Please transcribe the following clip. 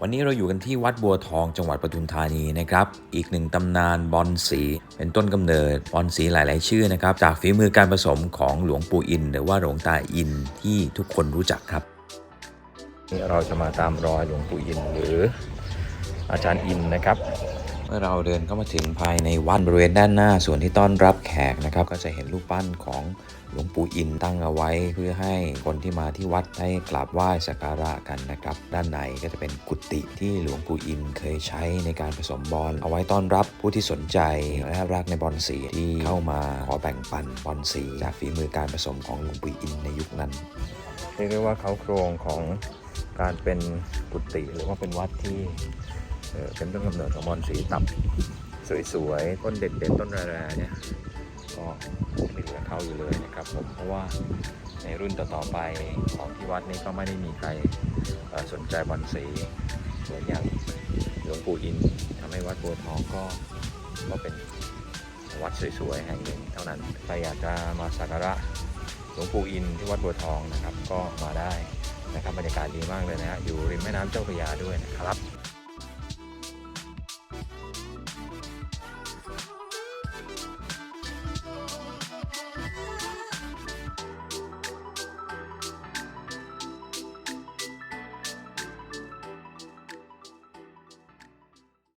วันนี้เราอยู่กันที่วัดบัวทองจังหวัดปทุมธานีนะครับ อีกหนึ่งตำนานบอลสี เป็นต้นกำเนิดบอลสีหลาย ๆ ชื่อนะครับ จากฝีมือการผสมของหลวงปู่อิน หรือว่าหลวงตาอินที่ทุกคนรู้จักครับเราจะมาตามรอยหลวงปู่อินหรืออาจารย์อินนะครับ เมื่อเราเดินเข้ามาถึงภายในวัดบริเวณด้านหน้าส่วนที่ต้อนรับแขกนะครับ ก็จะเห็นรูปปั้นของหลวงปู่อินตั้งเอาไว้ เพื่อให้คนที่มาที่วัดได้กราบไหว้สักการะกันนะครับ ด้านในก็จะเป็นกุฏิที่หลวงปู่อินเคยใช้ในการผสมบอลเอาไว้ต้อนรับผู้ที่สนใจและรักในบอลสีที่เข้ามาขอแบ่งปันบอลสีจากฝีมือการผสมของหลวงปู่อินในยุคนั้นเรียกได้ว่าเขาโครงของการเป็นกุฏิหรือว่าเป็นวัดที่ เป็นต้นกำเนิดของบอลสีตับ สวยๆ ต้นเด็ดๆต้นแร่ๆเนี่ยก็ไม่เหลือเขาอยู่เลยนะครับผมเพราะว่าในรุ่นต่อๆไปของที่วัดนี้ก็ไม่ได้มีใครสนใจบอลสีเหมือนอย่างหลวงปู่อินทำให้วัดบัวทองก็ก็เป็นวัดสวยๆแห่งหนึ่งเท่านั้นใครอยากจะมาสักการะหลวงปู่อินที่วัดบัวทองนะครับก็มาได้นะครับบรรยากาศดีมากเลยนะฮะอยู่ริมแม่น้ำเจ้าพระยาด้วยนะครับ